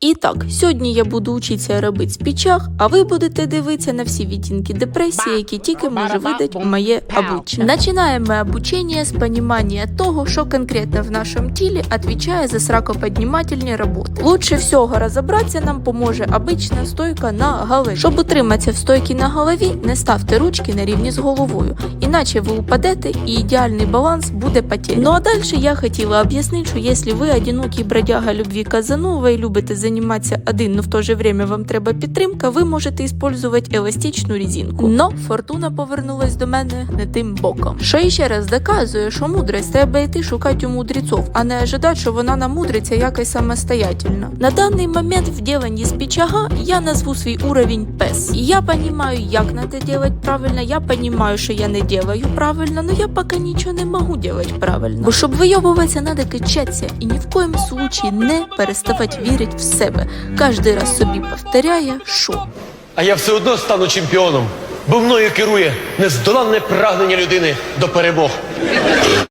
І так, сьогодні я буду вчитися робити спічах, а ви будете дивитися на всі відтінки депресії, які тільки може видати моє обучення. Починаємо обучення з розуміння того, що конкретно в нашому тілі відповідає за сракоподнімательні роботи. Лучше всього розібратися нам поможе обична стойка на голові. Щоб утриматися в стойці на голові, не ставте ручки на рівні з головою, іначе ви упадете і ідеальний баланс буде потерян. Ну а далі я хотіла об'яснити, що якщо ви одинокий бродяга любві Казанова і любите займатися один, но в то же время вам треба підтримка, ви можете використовувати еластичну резинку. Но фортуна повернулась до мене не тим боком. Що іще раз доказує, що мудрость треба йти шукати у мудрецов, а не ожидати, що вона намудриться якось самостоятельно. На даний момент в діленні з пічага я назву свій уровень пес. Я розумію, як треба делать правильно, я розумію, що я не делаю правильно, но я поки нічого не можу делать правильно. Бо щоб вийобуватися, треба качатися і ні в коєму случаї не переставати вірити в себе. Кожен раз собі повторяє, що А я все одно стану чемпіоном, бо мною керує нездоланне прагнення людини до перемог.